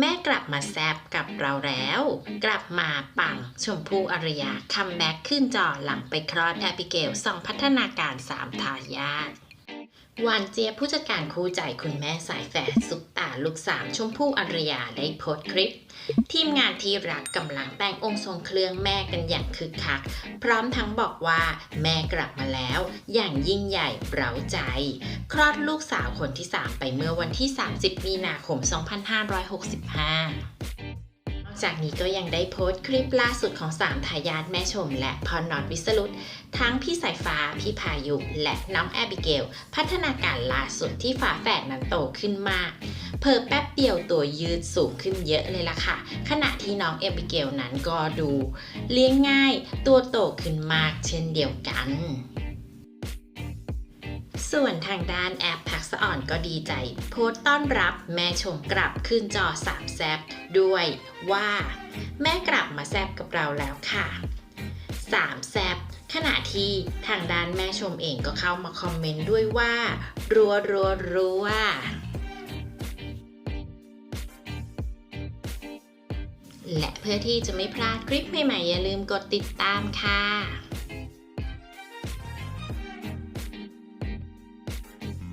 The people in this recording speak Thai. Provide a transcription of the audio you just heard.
แม่กลับมาแซบกับเราแล้ว กลับมาปังชมพู่อารยาคัมแบ็กขึ้นจอหลังไปคลอดแอบิเกลสองพัฒนาการสามทายาท หวานเจี๊ยบผู้จัดการคู่ใจคุณแม่สายแฝดซุปตาลูกสามชมพู่อารยาได้โพสต์คลิป ทีมงานที่รักกำลังแต่งองค์ทรงเครื่องแม่กันอย่างคึกคัก พร้อมทั้งบอกว่าแม่กลับมาแล้ว อย่างยิ่งใหญ่เปร้าใจ คลอดลูกสาวคนที่ 3 ไปเมื่อวันที่ 30 มีนาคม 2565นอก จากนี้ก็ยังได้โพสต์คลิปล่าสุดของ 3 ทายาทแม่ชม และพอนอตวิสรุตทั้งพี่สายฟ้า พี่พายุ และน้องแอบิเกล พัฒนาการล่าสุดที่ฝาแฝดนั้นโตขึ้นมาก เพิ่แป๊บเดียวตัวยืดสูงขึ้นเยอะเลยล่ะค่ะ ขณะที่น้องเอบิเกลนั้นก็ดู เลี้ยงง่ายตัวโตขึ้นมากเช่นเดียวกัน ส่วนทางด้านแอปพักสะอ่อนก็ดีใจ โพสต์ต้อนรับแม่ชมกลับขึ้นจอสามแซบด้วยว่า แม่กลับมาแซบกับเราแล้วค่ะสามแซบขณะที่ทางด้านแม่ชมเองก็เข้ามาคอมเมนต์ด้วยว่า รัวรัวรัวและเพื่อที่จะไม่พลาดคลิปใหม่ๆ อย่าลืมกดติดตามค่ะ